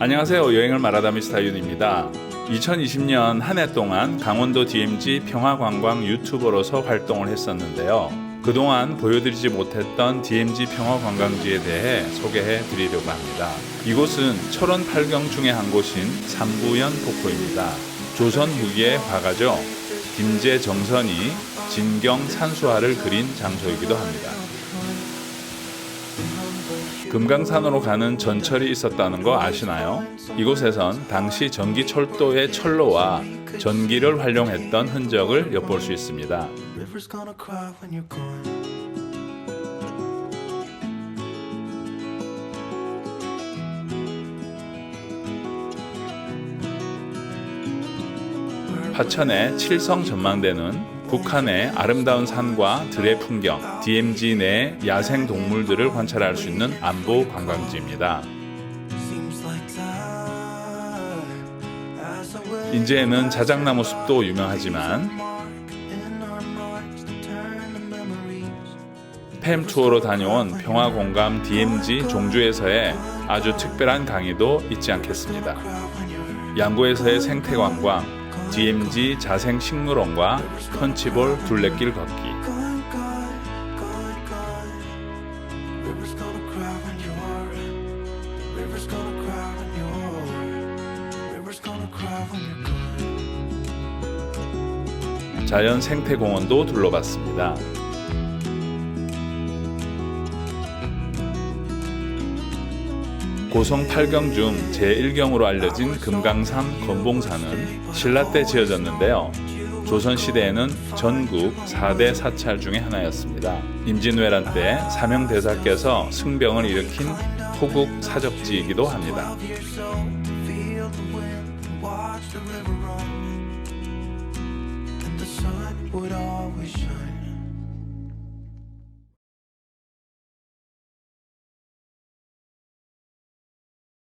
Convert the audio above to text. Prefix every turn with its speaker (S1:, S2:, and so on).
S1: 안녕하세요. 여행을 말하다 미스터 윤입니다. 2020년 한 해 동안 강원도 DMZ 평화관광 유튜버로서 활동을 했었는데요. 그동안 보여드리지 못했던 DMZ 평화관광지에 대해 소개해 드리려고 합니다. 이곳은 철원 팔경 중의 한 곳인 삼부연 폭포입니다. 조선 후기의 화가죠. 김제 정선이 진경 산수화를 그린 장소이기도 합니다. 금강산으로 가는 전철이 있었다는 거 아시나요? 이곳에선 당시 전기 철도의 철로와 전기를 활용했던 흔적을 엿볼 수 있습니다. 화천의 칠성 전망대는 북한의 아름다운 산과 들의 풍경, DMZ 내 야생 동물들을 관찰할 수 있는 안보 관광지입니다. 인제에는 자작나무 숲도 유명하지만. 팸 투어로 다녀온 평화공감 DMZ 종주에서의 아주 특별한 강의도 잊지 않겠습니다. 양구에서의 생태관광, DMZ 자생식물원과 펀치볼 둘레길 걷기. 자연 생태공원도 둘러봤습니다. 고성 8경 중 제1경으로 알려진 금강산 건봉산은 신라 때 지어졌는데요. 조선시대에는 전국 4대 사찰 중의 하나였습니다. 임진왜란 때 사명대사께서 승병을 일으킨 토국 사적지이기도 합니다.